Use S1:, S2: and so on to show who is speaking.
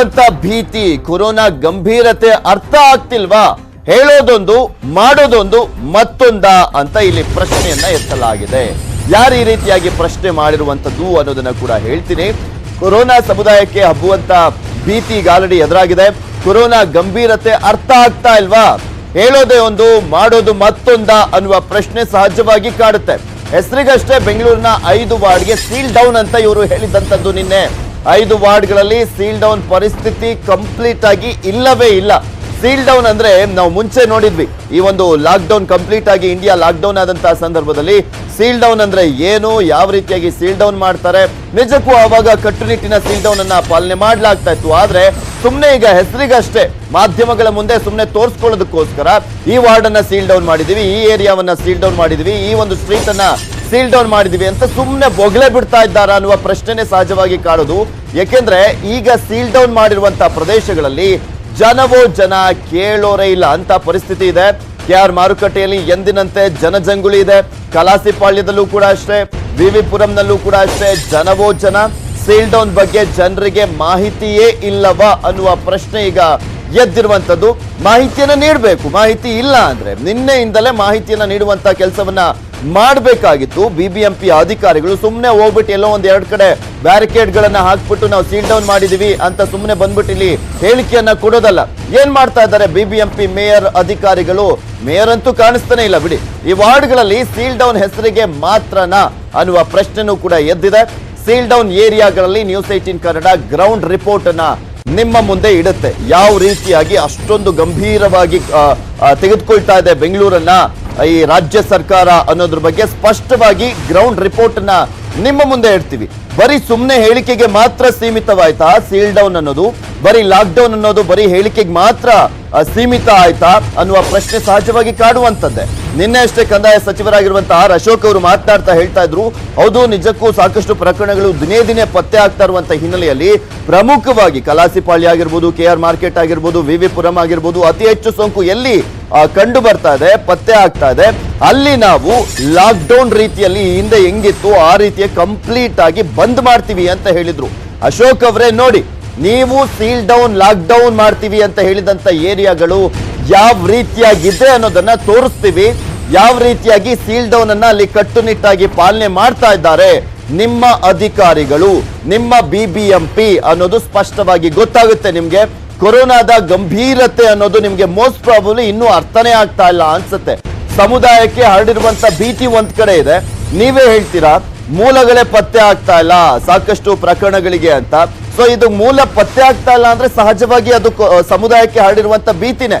S1: ಅಂತ ಭೀತಿ, ಕೊರೋನಾ ಗಂಭೀರತೆ ಅರ್ಥ ಆಗ್ತಿಲ್ವಾ? ಹೇಳೋದೊಂದು, ಮಾಡೋದೊಂದು ಮತ್ತೊಂದ ಅಂತ ಇಲ್ಲಿ ಪ್ರಶ್ನೆಯನ್ನ ಎತ್ತಲಾಗಿದೆ. ಯಾರು ಈ ರೀತಿಯಾಗಿ ಪ್ರಶ್ನೆ ಮಾಡಿರುವಂತದ್ದು ಅನ್ನೋದನ್ನ ಕೂಡ ಹೇಳ್ತೀನಿ. ಕೊರೋನಾ ಸಮುದಾಯಕ್ಕೆ ಹಬ್ಬುವಂತ ಭೀತಿ ಗಾಲಡಿ ಎದುರಾಗಿದೆ. ಕೊರೋನಾ ಗಂಭೀರತೆ ಅರ್ಥ ಆಗ್ತಾ ಇಲ್ವಾ? ಹೇಳೋದೇ ಒಂದು, ಮಾಡೋದು ಮತ್ತೊಂದ ಅನ್ನುವ ಪ್ರಶ್ನೆ ಸಹಜವಾಗಿ ಕಾಡುತ್ತೆ. ಹೆಸರಿಗಷ್ಟೇ ಬೆಂಗಳೂರಿನ ಐದು ವಾರ್ಡ್ಗೆ ಸೀಲ್ ಡೌನ್ ಅಂತ ಇವರು ಹೇಳಿದಂತದ್ದು ನಿನ್ನೆ. ಐದು ವಾರ್ಡ್ಗಳಲ್ಲಿ ಸೀಲ್ ಡೌನ್ ಪರಿಸ್ಥಿತಿ ಕಂಪ್ಲೀಟ್ ಆಗಿ ಇಲ್ಲವೇ ಇಲ್ಲ. ಸೀಲ್ ಡೌನ್ ಅಂದ್ರೆ ನಾವು ಮುಂಚೆ ನೋಡಿದ್ವಿ. ಈ ಒಂದು ಲಾಕ್ ಡೌನ್ ಕಂಪ್ಲೀಟ್ ಆಗಿ ಇಂಡಿಯಾ ಲಾಕ್ ಡೌನ್ ಆದಂತಹ ಸಂದರ್ಭದಲ್ಲಿ ಸೀಲ್ ಡೌನ್ ಅಂದ್ರೆ ಏನು, ಯಾವ ರೀತಿಯಾಗಿ ಸೀಲ್ ಡೌನ್ ಮಾಡ್ತಾರೆ, ನಿಜಕ್ಕೂ ಆವಾಗ ಕಟ್ಟುನಿಟ್ಟಿನ ಸೀಲ್ ಡೌನ್ ಅನ್ನ ಪಾಲನೆ ಮಾಡಲಾಗ್ತಾ ಇತ್ತು. ಆದ್ರೆ ಸುಮ್ಮನೆ ಈಗ ಹೆಸರಿಗಷ್ಟೇ, ಮಾಧ್ಯಮಗಳ ಮುಂದೆ ಸುಮ್ಮನೆ ತೋರಿಸ್ಕೊಳ್ಳೋದಕ್ಕೋಸ್ಕರ ಈ ವಾರ್ಡ್ ಅನ್ನ ಸೀಲ್ ಡೌನ್ ಮಾಡಿದೀವಿ, ಈ ಏರಿಯಾವನ್ನ ಸೀಲ್ ಡೌನ್ ಮಾಡಿದೀವಿ, ಈ ಒಂದು ಸ್ಟ್ರೀಟ್ ಅನ್ನ ಸೀಲ್ ಡೌನ್ ಮಾಡಿದೀವಿ ಅಂತ ಸುಮ್ಮನೆ ಬೊಗಳೆ ಬಿಡ್ತಾ ಇದ್ದಾರಾ ಅನ್ನುವ ಪ್ರಶ್ನೆನೇ ಸಹಜವಾಗಿ ಕಾಡೋದು. ಯಾಕೆಂದ್ರೆ ಈಗ ಸೀಲ್ ಡೌನ್ ಮಾಡಿರುವಂತಹ ಪ್ರದೇಶಗಳಲ್ಲಿ ಜನವೋ ಜನ ಕೇಳೋರೇ ಇಲ್ಲ ಅಂತ ಪರಿಸ್ಥಿತಿ ಇದೆ. ಕೆ ಆರ್ ಮಾರುಕಟ್ಟೆಯಲ್ಲಿ ಎಂದಿನಂತೆ ಜನಜಂಗುಳಿ ಇದೆ. ಕಲಾಸಿಪಾಳ್ಯದಲ್ಲೂ ಕೂಡ ಅಷ್ಟೇ ವಿ ವಿ ಕೂಡ ಅಷ್ಟೇ ಜನವೋ ಜನ. ಸೀಲ್ ಡೌನ್ ಬಗ್ಗೆ ಜನರಿಗೆ ಮಾಹಿತಿಯೇ ಇಲ್ಲವಾ ಅನ್ನುವ ಪ್ರಶ್ನೆ ಈಗ ಎದ್ದಿರುವಂತದ್ದು. ಮಾಹಿತಿಯನ್ನ ನೀಡಬೇಕು. ಮಾಹಿತಿ ಇಲ್ಲ ಅಂದ್ರೆ ನಿನ್ನೆಯಿಂದಲೇ ಮಾಹಿತಿಯನ್ನ ನೀಡುವಂತ ಕೆಲಸವನ್ನ ಮಾಡಬೇಕಾಗಿತ್ತು. ಬಿಬಿಎಂಪಿ ಅಧಿಕಾರಿಗಳು ಸುಮ್ಮನೆ ಹೋಗ್ಬಿಟ್ಟು ಎಲ್ಲೋ ಒಂದು ಎರಡು ಕಡೆ ಬ್ಯಾರಿಕೇಡ್ಗಳನ್ನು ಹಾಕ್ಬಿಟ್ಟು ನಾವು ಸೀಲ್ ಡೌನ್ ಮಾಡಿದೀವಿ ಅಂತ ಸುಮ್ಮನೆ ಬಂದ್ಬಿಟ್ಟು ಇಲ್ಲಿ ಹೇಳಿಕೆಯನ್ನ ಕೊಡೋದಲ್ಲ. ಏನ್ ಮಾಡ್ತಾ ಇದ್ದಾರೆ B B M P mayor ಅಧಿಕಾರಿಗಳು? ಮೇಯರ್ ಅಂತೂ ಕಾಣಿಸ್ತಾನೆ ಇಲ್ಲ, ಬಿಡಿ. ಈ ವಾರ್ಡ್ಗಳಲ್ಲಿ ಸೀಲ್ ಡೌನ್ ಹೆಸರಿಗೆ ಮಾತ್ರನಾ ಅನ್ನುವ ಪ್ರಶ್ನೆನೂ ಕೂಡ ಎದ್ದಿದೆ. Seal down ಏರಿಯಾಗಳಲ್ಲಿ news eighteen Kannada ground report ಅನ್ನ ನಿಮ್ಮ ಮುಂದೆ ಇಡುತ್ತೆ. ಯಾವ ರೀತಿಯಾಗಿ ಅಷ್ಟೊಂದು ಗಂಭೀರವಾಗಿ ತೆಗೆದುಕೊಳ್ತಾ ಇದೆ ಬೆಂಗಳೂರನ್ನ? ಈ ರಾಜ್ಯ ಸರ್ಕಾರ ಅನ್ನೋದ್ರ ಬಗ್ಗೆ ಸ್ಪಷ್ಟವಾಗಿ ಗ್ರೌಂಡ್ ರಿಪೋರ್ಟ್ನ ನಿಮ್ಮ ಮುಂದೆ ಇಡ್ತೀವಿ ಬರೀ ಸುಮ್ಮನೆ ಹೇಳಿಕೆಗೆ ಮಾತ್ರ ಸೀಮಿತವಾಯ್ತಾ? ಸೀಲ್ ಡೌನ್ ಅನ್ನೋದು, ಬರೀ ಲಾಕ್ ಡೌನ್ ಅನ್ನೋದು ಬರೀ ಹೇಳಿಕೆಗೆ ಮಾತ್ರ ಸೀಮಿತ ಆಯ್ತಾ ಅನ್ನುವ ಪ್ರಶ್ನೆ ಸಹಜವಾಗಿ ಕಾಡುವಂತದ್ದೇ ನಿನ್ನೆ ಅಷ್ಟೇ ಕಂದಾಯ ಸಚಿವರಾಗಿರುವಂತಹ ಆರ್ ಅಶೋಕ್ ಅವರು ಮಾತನಾಡ್ತಾ ಹೇಳ್ತಾ ಇದ್ರು, ಹೌದು, ನಿಜಕ್ಕೂ ಸಾಕಷ್ಟು ಪ್ರಕರಣಗಳು ದಿನೇ ದಿನೇ ಪತ್ತೆ ಆಗ್ತಾ ಇರುವಂತ ಹಿನ್ನೆಲೆಯಲ್ಲಿ ಪ್ರಮುಖವಾಗಿ ಕಲಾಸಿಪಾಳ್ಯ ಆಗಿರ್ಬೋದು, ಕೆ ಮಾರ್ಕೆಟ್ ಆಗಿರ್ಬೋದು, ವಿ ಆಗಿರ್ಬೋದು, ಅತಿ ಹೆಚ್ಚು ಸೋಂಕು ಎಲ್ಲಿ ಕಂಡು ಬರ್ತಾ ಇದೆ, ಪತ್ತೆ ಆಗ್ತಾ ಇದೆ. ಅಲ್ಲಿ ನಾವು ಲಾಕ್ ಡೌನ್ ರೀತಿಯಲ್ಲಿ ಹಿಂದೆ ಹೆಂಗಿತ್ತು, ಆ ರೀತಿಯ ಕಂಪ್ಲೀಟ್ ಆಗಿ ಬಂದ್ ಮಾಡ್ತೀವಿ ಅಂತ ಹೇಳಿದ್ರು. ಅಶೋಕ್ ಅವರೇ, ನೋಡಿ, ನೀವು ಸೀಲ್ ಡೌನ್ ಲಾಕ್ ಡೌನ್ ಮಾಡ್ತೀವಿ ಅಂತ ಹೇಳಿದಂತ ಏರಿಯಾಗಳು ಯಾವ ರೀತಿಯಾಗಿದೆ ಅನ್ನೋದನ್ನ ತೋರಿಸ್ತೀವಿ. ಯಾವ ರೀತಿಯಾಗಿ ಸೀಲ್ ಡೌನ್ ಅನ್ನ ಅಲ್ಲಿ ಕಟ್ಟುನಿಟ್ಟಾಗಿ ಪಾಲನೆ ಮಾಡ್ತಾ ಇದ್ದಾರೆ ನಿಮ್ಮ ಅಧಿಕಾರಿಗಳು, ನಿಮ್ಮ ಬಿಬಿಎಂಪಿ ಅನ್ನೋದು ಸ್ಪಷ್ಟವಾಗಿ ಗೊತ್ತಾಗುತ್ತೆ ನಿಮ್ಗೆ. ಕೊರೋನಾದ ಗಂಭೀರತೆ ಅನ್ನೋದು ನಿಮ್ಗೆ ಮೋಸ್ಟ್ ಪ್ರಾಬಬ್ಲಿ ಇನ್ನೂ ಅರ್ಥನೇ ಆಗ್ತಾ ಇಲ್ಲ ಅನ್ಸುತ್ತೆ. ಸಮುದಾಯಕ್ಕೆ ಹರಡಿರುವಂತ ಭೀತಿ ಒಂದ್ ಕಡೆ ಇದೆ. ನೀವೇ ಹೇಳ್ತೀರಾ, ಮೂಲಗಳೇ ಪತ್ತೆ ಆಗ್ತಾ ಇಲ್ಲ, ಸಾಕಷ್ಟು ಪ್ರಕರಣಗಳಿಗೆ ಅಂತ. ಸೊ ಇದು ಮೂಲ ಪತ್ತೆ ಆಗ್ತಾ ಇಲ್ಲ ಅಂದ್ರೆ ಸಹಜವಾಗಿ ಅದು ಸಮುದಾಯಕ್ಕೆ ಹರಡಿರುವಂತ ಭೀತಿನೇ.